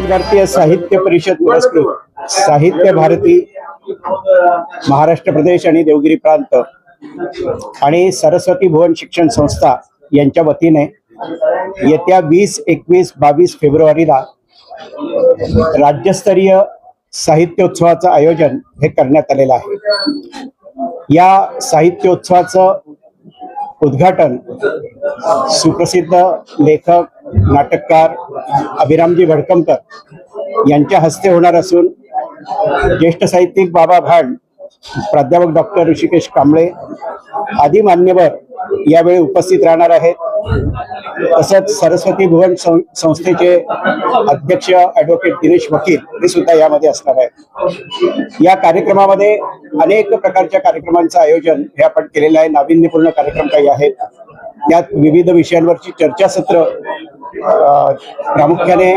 अखिल भारतीय साहित्य परिषद पुरस्कृत साहित्य भारती महाराष्ट्र प्रदेश आणि देवगिरी प्रांत आणि सरस्वती भुवन शिक्षण संस्था यांच्या वतीने येत्या वीस एकवीस बावीस फेब्रुवारीला राज्यस्तरीय साहित्योत्सवाचं आयोजन हे करण्यात आलेलं आहे. या साहित्योत्सवाचं उद्घाटन सुप्रसिद्ध लेखक नाटककार अभिरामजी भडकमकर यांच्या हस्ते होणार असून ज्येष्ठ साहित्यिक बाबा भांड प्राध्यापक डॉक्टर ऋषिकेश कांबळे आदी मान्यवर यावेळी उपस्थित राहणार आहेत. तसंच सरस्वती भुवन सं- संस्थेचे अध्यक्ष ॲडव्होकेट दिनेश वकील हे सुद्धा यामध्ये असणार आहेत. या कार्यक्रमामध्ये अनेक प्रकारच्या कार्यक्रमांचं आयोजन हे आपण केलेलं आहे. नाविन्यपूर्ण कार्यक्रम काही आहेत. त्यात विविध विषयांवरची चर्चासत्र प्रामुख्याने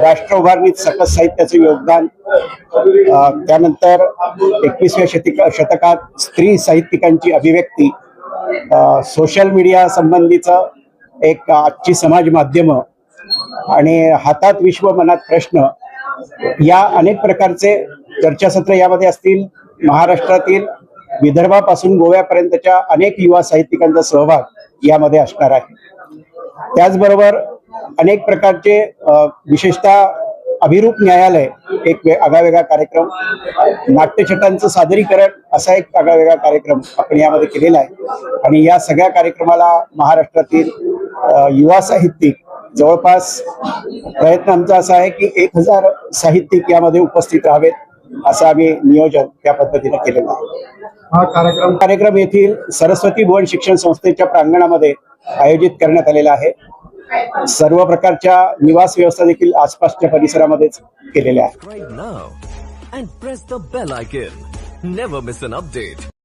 राष्ट्र उभारणीत सकस साहित्याचं योगदान त्यानंतर एकवीसव्या शतिक शतकात स्त्री साहित्यिकांची अभिव्यक्ती सोशल मीडिया संबंधीचं एक आजची समाज माध्यम आणि हातात विश्व मनात प्रश्न या अनेक प्रकारचे चर्चासत्र यामध्ये असतील. महाराष्ट्रातील विदर्भापासून गोव्यापर्यंतच्या अनेक युवा साहित्यिकांचा सहभाग यामध्ये असणार आहे. त्याचबरोबर अनेक प्रकारचे विशेषतः अभिरूप न्यायालय एक आगळावेगळा कार्यक्रम नाट्यछटांचं सादरीकरण असा एक आगळावेगळा कार्यक्रम आपण यामध्ये केलेला आहे. आणि या सगळ्या कार्यक्रमाला महाराष्ट्रातील युवा साहित्यिक जवळपास प्रयत्न आमचा असा आहे की एक हजार साहित्यिक यामध्ये उपस्थित राहावेत असं आम्ही नियोजन त्या पद्धतीने केलेलं आहे. हा कार्यक्रम कार्यक्रम येथील सरस्वती भुवन शिक्षण संस्थेच्या प्रांगणामध्ये आयोजित करण्यात आलेला आहे. सर्व प्रकारच्या निवास व्यवस्था देखील आसपासच्या परिसरामध्येच केलेल्या आहेत.